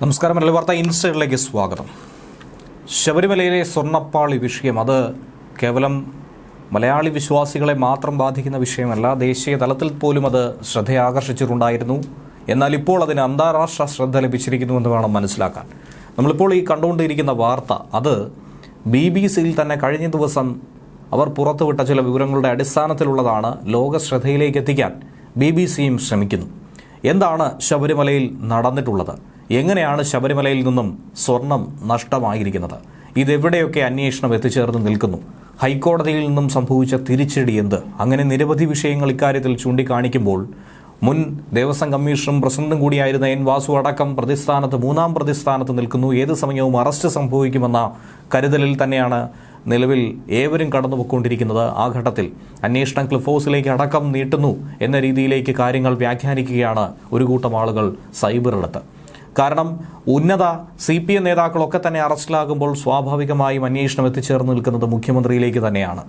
നമസ്കാരം. മലയാളി വാർത്ത ഇൻസൈഡിലേക്ക് സ്വാഗതം. ശബരിമലയിലെ സ്വർണപ്പാളി വിഷയം അത് കേവലം മലയാളി വിശ്വാസികളെ മാത്രം ബാധിക്കുന്ന വിഷയമല്ല ദേശീയ തലത്തിൽ പോലും അത് ശ്രദ്ധയാകർഷിച്ചിട്ടുണ്ടായിരുന്നു. എന്നാൽ ഇപ്പോൾ അതിന് അന്താരാഷ്ട്ര ശ്രദ്ധ ലഭിച്ചിരിക്കുന്നുവെന്ന് വേണം മനസ്സിലാക്കാൻ. നമ്മളിപ്പോൾ ഈ കണ്ടുകൊണ്ടിരിക്കുന്ന വാർത്ത അത് ബി ബി സിയിൽ തന്നെ കഴിഞ്ഞ ദിവസം അവർ പുറത്തുവിട്ട ചില വിവരങ്ങളുടെ അടിസ്ഥാനത്തിലുള്ളതാണ് ലോക ശ്രദ്ധയിലേക്ക് എത്തിക്കാൻ ബി ബി സിയും ശ്രമിക്കുന്നു. എന്താണ് ശബരിമലയിൽ നടന്നിട്ടുള്ളത്? എങ്ങനെയാണ് ശബരിമലയിൽ നിന്നും സ്വർണം നഷ്ടമായിരിക്കുന്നത്? ഇതെവിടെയൊക്കെ അന്വേഷണം എത്തിച്ചേർന്ന് നിൽക്കുന്നു? ഹൈക്കോടതിയിൽ നിന്നും സംഭവിച്ച തിരിച്ചടി എന്ത്? അങ്ങനെ നിരവധി വിഷയങ്ങൾ ഇക്കാര്യത്തിൽ ചൂണ്ടിക്കാണിക്കുമ്പോൾ മുൻ ദേവസ്വം കമ്മീഷണറും പ്രസിഡന്റും കൂടിയായിരുന്ന എൻ വാസു അടക്കം പ്രതിസ്ഥാനത്ത് മൂന്നാം പ്രതിസ്ഥാനത്ത് നിൽക്കുന്നു. ഏത് സമയവും അറസ്റ്റ് സംഭവിക്കുമെന്ന കരുതലിൽ തന്നെയാണ് നിലവിൽ ഏവരും കടന്നുപോയിക്കൊണ്ടിരിക്കുന്നത്. ആ ഘട്ടത്തിൽ അന്വേഷണം ക്ലിഫ് ഹൗസിലേക്ക് അടക്കം നീട്ടുന്നു എന്ന രീതിയിലേക്ക് കാര്യങ്ങൾ വ്യാഖ്യാനിക്കുകയാണ് ഒരു കൂട്ടം ആളുകൾ സൈബറിടത്ത് കാരണം ഉന്നത സി പി എം നേതാക്കളൊക്കെ തന്നെ അറസ്റ്റിലാകുമ്പോൾ സ്വാഭാവികമായും അന്വേഷണം എത്തിച്ചേർന്ന് നിൽക്കുന്നത് മുഖ്യമന്ത്രിയിലേക്ക് തന്നെയാണ്.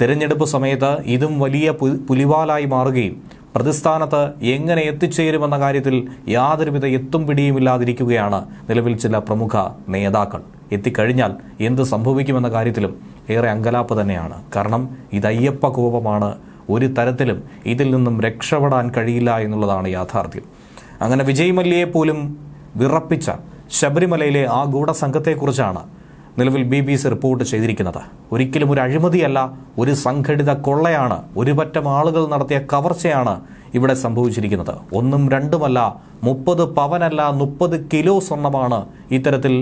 തെരഞ്ഞെടുപ്പ് സമയത്ത് ഇതും വലിയ പുലിവാലായി മാറുകയും പ്രതിസ്ഥാനത്ത് എങ്ങനെ എത്തിച്ചേരുമെന്ന കാര്യത്തിൽ യാതൊരുവിധ എത്തും പിടിയുമില്ലാതിരിക്കുകയാണ് നിലവിൽ ചില പ്രമുഖ നേതാക്കൾ. എത്തിക്കഴിഞ്ഞാൽ എന്ത് സംഭവിക്കുമെന്ന കാര്യത്തിലും ഏറെ അങ്കലാപ്പ് തന്നെയാണ്. കാരണം ഇത് അയ്യപ്പ കോപമാണ് ഒരു തരത്തിലും ഇതിൽ നിന്നും രക്ഷപ്പെടാൻ കഴിയില്ല എന്നുള്ളതാണ് യാഥാർത്ഥ്യം. അങ്ങനെ വിജയ് മല്യയെ പോലും വിറപ്പിച്ച ശബരിമലയിലെ ആ ഗൂഢസംഘത്തെക്കുറിച്ചാണ് നിലവിൽ ബി ബി സി റിപ്പോർട്ട് ചെയ്തിരിക്കുന്നത്. ഒരിക്കലും ഒരു അഴിമതിയല്ല ഒരു സംഘടിത കൊള്ളയാണ് ഒരുപറ്റം ആളുകൾ നടത്തിയ കവർച്ചയാണ് ഇവിടെ സംഭവിച്ചിരിക്കുന്നത്. ഒന്നും രണ്ടുമല്ല മുപ്പത് പവനല്ല മുപ്പത് കിലോ സ്വർണമാണ് ഇത്തരത്തിൽ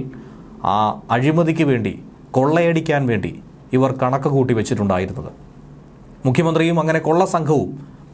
ആ അഴിമതിക്ക് വേണ്ടി കൊള്ളയടിക്കാൻ വേണ്ടി ഇവർ കണക്ക് കൂട്ടി വെച്ചിട്ടുണ്ടായിരുന്നത്. മുഖ്യമന്ത്രിയും അങ്ങനെ കൊള്ള സംഘവും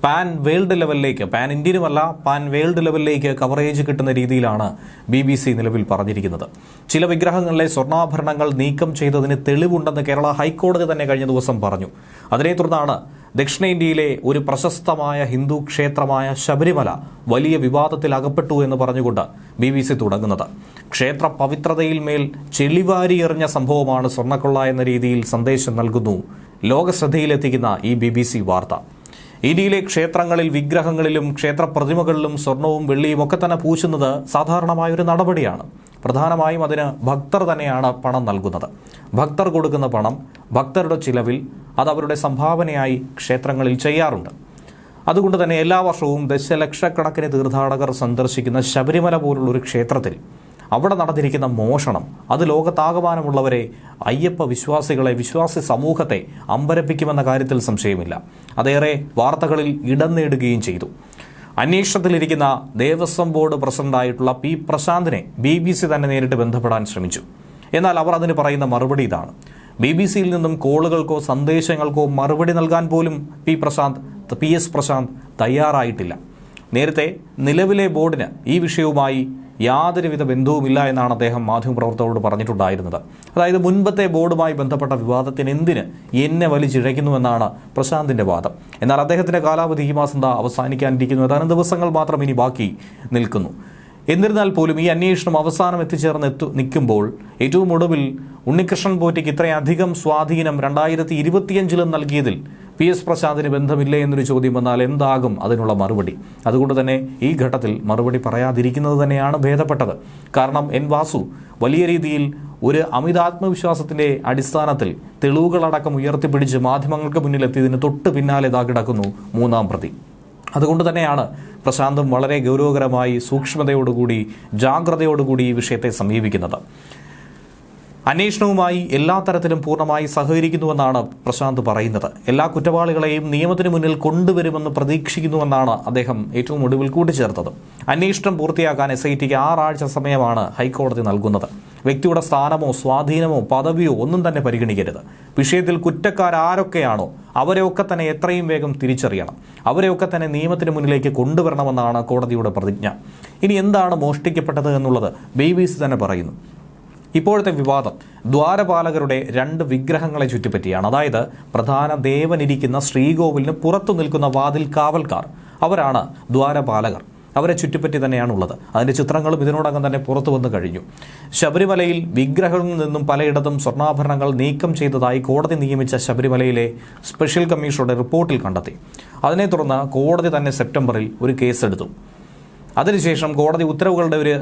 പാൻ വേൾഡ് ലെവലിലേക്ക് പാൻ ഇന്ത്യനുമല്ല പാൻ വേൾഡ് ലെവലിലേക്ക് കവറേജ് കിട്ടുന്ന രീതിയിലാണ് ബി ബി സി നിലവിൽ പറഞ്ഞിരിക്കുന്നത്. ചില വിഗ്രഹങ്ങളിലെ സ്വർണാഭരണങ്ങൾ നീക്കം ചെയ്തതിന് തെളിവുണ്ടെന്ന് കേരള ഹൈക്കോടതി തന്നെ കഴിഞ്ഞ ദിവസം പറഞ്ഞു. അതിനെ തുടർന്നാണ് ദക്ഷിണേന്ത്യയിലെ ഒരു പ്രശസ്തമായ ഹിന്ദു ക്ഷേത്രമായ ശബരിമല വലിയ വിവാദത്തിൽ അകപ്പെട്ടു എന്ന് പറഞ്ഞുകൊണ്ട് ബി ബി സി തുടങ്ങുന്നത്. ക്ഷേത്ര പവിത്രതയിൽ മേൽ ചെളിവാരി എറിഞ്ഞ സംഭവമാണ് സ്വർണക്കൊള്ള എന്ന രീതിയിൽ സന്ദേശം നൽകുന്നു. ലോകശ്രദ്ധയിലെത്തിക്കുന്ന ഈ ബി ബി സി വാർത്ത. ഇന്ത്യയിലെ ക്ഷേത്രങ്ങളിൽ വിഗ്രഹങ്ങളിലും ക്ഷേത്രപ്രതിമകളിലും സ്വർണവും വെള്ളിയും ഒക്കെ തന്നെ പൂശുന്നത് സാധാരണമായൊരു നടപടിയാണ്. പ്രധാനമായും അതിന് ഭക്തർ തന്നെയാണ് പണം നൽകുന്നത്. ഭക്തർ കൊടുക്കുന്ന പണം ഭക്തരുടെ ചിലവിൽ അത് അവരുടെ സംഭാവനയായി ക്ഷേത്രങ്ങളിൽ ചെയ്യാറുണ്ട്. അതുകൊണ്ട് തന്നെ എല്ലാ വർഷവും ദശലക്ഷക്കണക്കിന് തീർത്ഥാടകർ സന്ദർശിക്കുന്ന ശബരിമല പോലുള്ള ഒരു ക്ഷേത്രത്തിൽ അവിടെ നടന്നിരിക്കുന്ന മോഷണം അത് ലോകത്താകമാനമുള്ളവരെ അയ്യപ്പ വിശ്വാസികളെ വിശ്വാസി സമൂഹത്തെ അമ്പരപ്പിക്കുമെന്ന കാര്യത്തിൽ സംശയമില്ല. അതേറെ വാർത്തകളിൽ ഇടം നേടുകയും ചെയ്തു. അന്വേഷണത്തിലിരിക്കുന്ന ദേവസ്വം ബോർഡ് പ്രസിഡന്റായിട്ടുള്ള പി പ്രശാന്തിനെ ബി ബി സി തന്നെ നേരിട്ട് ബന്ധപ്പെടാൻ ശ്രമിച്ചു. എന്നാൽ അവർ അതിന് പറയുന്ന മറുപടി ഇതാണ്. ബി ബി സിയിൽ നിന്നും കോളുകൾക്കോ സന്ദേശങ്ങൾക്കോ മറുപടി നൽകാൻ പോലും P Prashanth P S Prashanth തയ്യാറായിട്ടില്ല. നേരത്തെ നിലവിലെ ബോർഡിന് ഈ വിഷയവുമായി യാതൊരുവിധ ബന്ധവുമില്ല എന്നാണ് അദ്ദേഹം മാധ്യമപ്രവർത്തകരോട് പറഞ്ഞിട്ടുണ്ടായിരുന്നത്. അതായത് മുൻപത്തെ ബോർഡുമായി ബന്ധപ്പെട്ട വിവാദത്തിന് എന്തിന് എന്നെ വലിച്ചിഴയ്ക്കുന്നുവെന്നാണ് പ്രശാന്തിന്റെ വാദം. എന്നാൽ അദ്ദേഹത്തിന്റെ കാലാവധി ഈ മാസം താ അവസാനിക്കാനിരിക്കുന്നു. ഏതാനും ദിവസങ്ങൾ മാത്രം ഇനി ബാക്കി നിൽക്കുന്നു. എന്നിരുന്നാൽ പോലും ഈ അന്വേഷണം അവസാനം എത്തിച്ചേർന്ന് എത്തു നിൽക്കുമ്പോൾ ഏറ്റവും ഒടുവിൽ ഉണ്ണികൃഷ്ണൻ പോറ്റിക്ക് ഇത്രയധികം സ്വാധീനം രണ്ടായിരത്തി ഇരുപത്തിയഞ്ചിലും നൽകിയതിൽ പി എസ് പ്രശാന്തിന് ബന്ധമില്ലേ എന്നൊരു ചോദ്യം വന്നാൽ എന്താകും അതിനുള്ള മറുപടി? അതുകൊണ്ട് തന്നെ ഈ ഘട്ടത്തിൽ മറുപടി പറയാതിരിക്കുന്നത് തന്നെയാണ് ഭേദപ്പെട്ടത്. കാരണം എൻ വാസു വലിയ രീതിയിൽ ഒരു അമിതാത്മവിശ്വാസത്തിന്റെ അടിസ്ഥാനത്തിൽ തെളിവുകളടക്കം ഉയർത്തിപ്പിടിച്ച് മാധ്യമങ്ങൾക്ക് മുന്നിലെത്തിയതിന് തൊട്ട് പിന്നാലെ ഇതാ കിടക്കുന്നു മൂന്നാം പ്രതി. അതുകൊണ്ട് തന്നെയാണ് പ്രശാന്തും വളരെ ഗൗരവകരമായി സൂക്ഷ്മതയോടുകൂടി ജാഗ്രതയോടുകൂടി ഈ വിഷയത്തെ സമീപിക്കുന്നത്. അന്വേഷണവുമായി എല്ലാ തരത്തിലും പൂർണമായി സഹകരിക്കുന്നുവെന്നാണ് പ്രശാന്ത് പറയുന്നത്. എല്ലാ കുറ്റവാളികളെയും നിയമത്തിന് മുന്നിൽ കൊണ്ടുവരുമെന്ന് പ്രതീക്ഷിക്കുന്നുവെന്നാണ് അദ്ദേഹം ഏറ്റവും ഒടുവിൽ കൂട്ടിച്ചേർത്തത്. അന്വേഷണം പൂർത്തിയാക്കാൻ എസ് ഐ ടിക്ക് ആറാഴ്ച സമയമാണ് ഹൈക്കോടതി നൽകുന്നത്. വ്യക്തിയുടെ സ്ഥാനമോ സ്വാധീനമോ പദവിയോ ഒന്നും തന്നെ പരിഗണിക്കരുത്. വിഷയത്തിൽ കുറ്റക്കാരാരൊക്കെയാണോ അവരെയൊക്കെ തന്നെ എത്രയും വേഗം തിരിച്ചറിയണം. അവരെയൊക്കെ തന്നെ നിയമത്തിന് മുന്നിലേക്ക് കൊണ്ടുവരണമെന്നാണ് കോടതിയുടെ പ്രതിജ്ഞ. ഇനി എന്താണ് മോഷ്ടിക്കപ്പെട്ടത് എന്നുള്ളത് ബേബീസ് തന്നെ പറയുന്നു. ഇപ്പോഴത്തെ വിവാദം ദ്വാരപാലകരുടെ രണ്ട് വിഗ്രഹങ്ങളെ ചുറ്റിപ്പറ്റിയാണ്. അതായത് പ്രധാന ദേവനിരിക്കുന്ന ശ്രീകോവിലിന് പുറത്തു നിൽക്കുന്ന വാതിൽ കാവൽക്കാർ. അവരാണ് ദ്വാരപാലകർ. അവരെ ചുറ്റിപ്പറ്റി തന്നെയാണുള്ളത്. അതിന്റെ ചിത്രങ്ങളും ഇതിനോടകം തന്നെ പുറത്തു വന്നു കഴിഞ്ഞു. ശബരിമലയിൽ വിഗ്രഹങ്ങളിൽ നിന്നും പലയിടത്തും സ്വർണാഭരണങ്ങൾ നീക്കം ചെയ്തതായി കോടതി നിയമിച്ച ശബരിമലയിലെ സ്പെഷ്യൽ കമ്മീഷണറുടെ റിപ്പോർട്ടിൽ കണ്ടെത്തി. അതിനെ തുടർന്ന് കോടതി തന്നെ സെപ്റ്റംബറിൽ ഒരു കേസെടുത്തു. അതിനുശേഷം കോടതി ഉത്തരവുകളുടെ ഒരു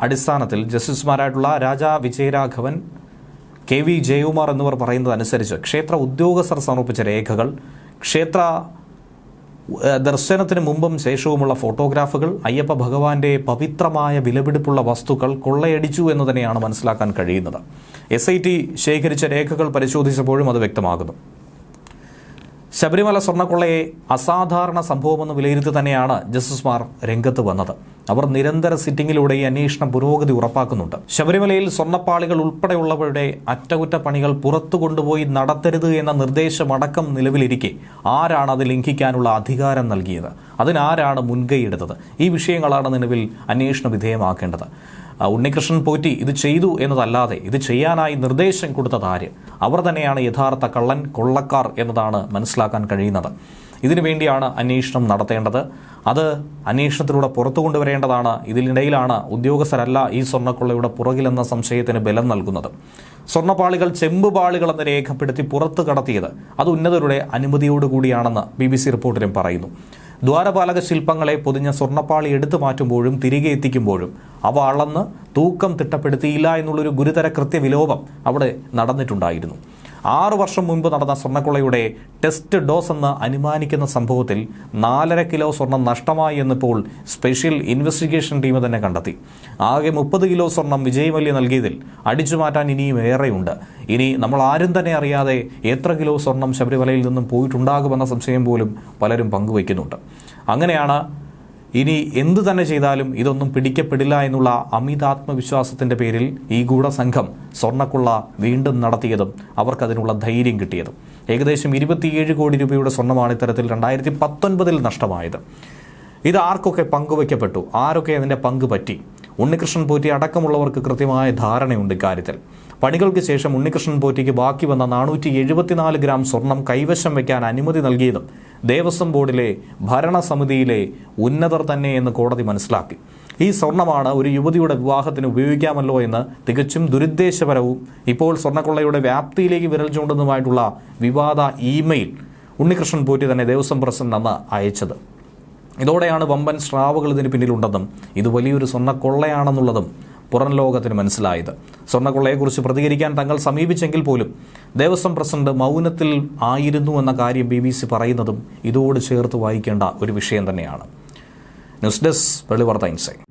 അടിസ്ഥാനത്തിൽ ജസ്റ്റിസുമാരായിട്ടുള്ള രാജാ വിജയരാഘവൻ കെ വി ജയകുമാർ എന്നിവർ പറയുന്നതനുസരിച്ച് ക്ഷേത്ര ഉദ്യോഗസ്ഥർ സമർപ്പിച്ച രേഖകൾ ക്ഷേത്ര ദർശനത്തിന് മുമ്പും ശേഷവുമുള്ള ഫോട്ടോഗ്രാഫുകൾ അയ്യപ്പ ഭഗവാന്റെ പവിത്രമായ വിലപിടിപ്പുള്ള വസ്തുക്കൾ കൊള്ളയടിച്ചു എന്ന് തന്നെയാണ് മനസ്സിലാക്കാൻ കഴിയുന്നത്. എസ് ഐ ടി ശേഖരിച്ച രേഖകൾ പരിശോധിച്ചപ്പോഴും അത് വ്യക്തമാകുന്നു. ശബരിമല സ്വർണക്കൊള്ളയെ അസാധാരണ സംഭവമെന്ന് വിലയിരുത്തി തന്നെയാണ് ജസ്റ്റിസുമാർ രംഗത്ത് വന്നത്. അവർ നിരന്തര സിറ്റിംഗിലൂടെ ഈ അന്വേഷണം പുരോഗതി ഉറപ്പാക്കുന്നുണ്ട്. ശബരിമലയിൽ സ്വർണപ്പാളികൾ ഉൾപ്പെടെയുള്ളവരുടെ അറ്റകുറ്റപ്പണികൾ പുറത്തു കൊണ്ടുപോയി നടത്തരുത് എന്ന നിർദ്ദേശമടക്കം നിലവിലിരിക്കെ ആരാണ് അത് ലംഘിക്കാനുള്ള അധികാരം നൽകിയത്? അതിനാരാണ് മുൻകൈയെടുത്തത് ഈ വിഷയങ്ങളാണ് നിലവിൽ അന്വേഷണ വിധേയമാക്കേണ്ടത്. ഉണ്ണികൃഷ്ണൻ പോറ്റി ഇത് ചെയ്തു എന്നതല്ലാതെ ഇത് ചെയ്യാനായി നിർദ്ദേശം കൊടുത്തത് ആര്? അവർ തന്നെയാണ് യഥാർത്ഥ കള്ളൻ കൊള്ളക്കാർ എന്നതാണ് മനസ്സിലാക്കാൻ കഴിയുന്നത്. ഇതിനു വേണ്ടിയാണ് അന്വേഷണം നടത്തേണ്ടത്. അത് അന്വേഷണത്തിലൂടെ പുറത്തു കൊണ്ടുവരേണ്ടതാണ്. ഇതിനിടയിലാണ് ഉദ്യോഗസ്ഥരല്ല ഈ സ്വർണക്കൊള്ളയുടെ പുറകിലെന്ന സംശയത്തിന് ബലം നൽകുന്നത്. സ്വർണപ്പാളികൾ ചെമ്പുപാളികൾ എന്ന് രേഖപ്പെടുത്തി പുറത്തു കടത്തിയത് അത് ഉന്നതരുടെ അനുമതിയോടുകൂടിയാണെന്ന് ബി ബി സി റിപ്പോർട്ടിലും പറയുന്നു. ദ്വാരപാലക ശില്പങ്ങളെ പൊതിഞ്ഞ സ്വർണപ്പാളി എടുത്തു മാറ്റുമ്പോഴും തിരികെ എത്തിക്കുമ്പോഴും അവ അളന്ന് തൂക്കം തിട്ടപ്പെടുത്തിയില്ല എന്നുള്ളൊരു ഗുരുതര കൃത്യവിലോപം അവിടെ നടന്നിട്ടുണ്ടായിരുന്നു. ആറു വർഷം മുൻപ് നടന്ന സ്വർണക്കൊള്ളയുടെ ടെസ്റ്റ് ഡോസ് എന്ന് അനുമാനിക്കുന്ന സംഭവത്തിൽ നാലര കിലോ സ്വർണം നഷ്ടമായി എന്നിപ്പോൾ സ്പെഷ്യൽ ഇൻവെസ്റ്റിഗേഷൻ ടീം തന്നെ കണ്ടെത്തി. ആകെ മുപ്പത് കിലോ സ്വർണം വിജയമല്യ നൽകിയതിൽ അടിച്ചു മാറ്റാൻ ഇനിയും ഏറെയുണ്ട്. ഇനി നമ്മൾ ആരും തന്നെ അറിയാതെ എത്ര കിലോ സ്വർണം ശബരിമലയിൽ നിന്നും പോയിട്ടുണ്ടാകുമെന്ന സംശയം പോലും പലരും പങ്കുവയ്ക്കുന്നുണ്ട്. അങ്ങനെയാണ് ഇനി എന്തു തന്നെ ചെയ്താലും ഇതൊന്നും പിടിക്കപ്പെടില്ല എന്നുള്ള അമിതാത്മവിശ്വാസത്തിന്റെ പേരിൽ ഈ ഗൂഢസംഘം സ്വർണക്കുള്ള വീണ്ടും നടത്തിയതും അവർക്കതിനുള്ള ധൈര്യം കിട്ടിയതും. ഏകദേശം ഇരുപത്തിയേഴ് കോടി രൂപയുടെ സ്വർണമാണ് ഇത്തരത്തിൽ രണ്ടായിരത്തി പത്തൊൻപതിൽ നഷ്ടമായത്. ഇത് ആർക്കൊക്കെ പങ്കുവയ്ക്കപ്പെട്ടു ആരൊക്കെ അതിന്റെ പങ്ക് പറ്റി? ഉണ്ണികൃഷ്ണൻ പോറ്റി അടക്കമുള്ളവർക്ക് കൃത്യമായ ധാരണയുണ്ട് ഇക്കാര്യത്തിൽ. പണികൾക്ക് ശേഷം ഉണ്ണികൃഷ്ണൻ പോറ്റിക്ക് ബാക്കി വന്ന നാനൂറ്റി എഴുപത്തിനാല് ഗ്രാം സ്വർണം കൈവശം വയ്ക്കാൻ അനുമതി നൽകിയതും ദേവസ്വം ബോർഡിലെ ഭരണസമിതിയിലെ ഉന്നതർ തന്നെ എന്ന് കോടതി മനസ്സിലാക്കി. ഈ സ്വർണമാണ് ഒരു യുവതിയുടെ വിവാഹത്തിന് ഉപയോഗിക്കാമല്ലോ എന്ന് തികച്ചും ദുരുദ്ദേശപരവും ഇപ്പോൾ സ്വർണക്കൊള്ളയുടെ വ്യാപ്തിയിലേക്ക് വിരൽ ചൂണ്ടുന്നതുമായിട്ടുള്ള വിവാദ ഇമെയിൽ ഉണ്ണികൃഷ്ണൻ പോറ്റി തന്നെ ദേവസ്വം പ്രസിഡന്റ് അന്ന് അയച്ചത്. ഇതോടെയാണ് വമ്പൻ സ്രാവുകൾ ഇതിന് പിന്നിലുണ്ടെന്നും ഇത് വലിയൊരു സ്വർണക്കൊള്ളയാണെന്നുള്ളതും പുറം ലോകത്തിന് മനസ്സിലായത്. സ്വർണക്കൊള്ളയെക്കുറിച്ച് പ്രതികരിക്കാൻ തങ്ങൾ സമീപിച്ചെങ്കിൽ പോലും ദേവസ്വം പ്രസിഡന്റ് മൗനത്തിൽ ആയിരുന്നു എന്ന കാര്യം ബി ബി സി പറയുന്നതും ഇതോട് ചേർത്ത് വായിക്കേണ്ട ഒരു വിഷയം തന്നെയാണ്. News desk വെളിവാർത്ത insight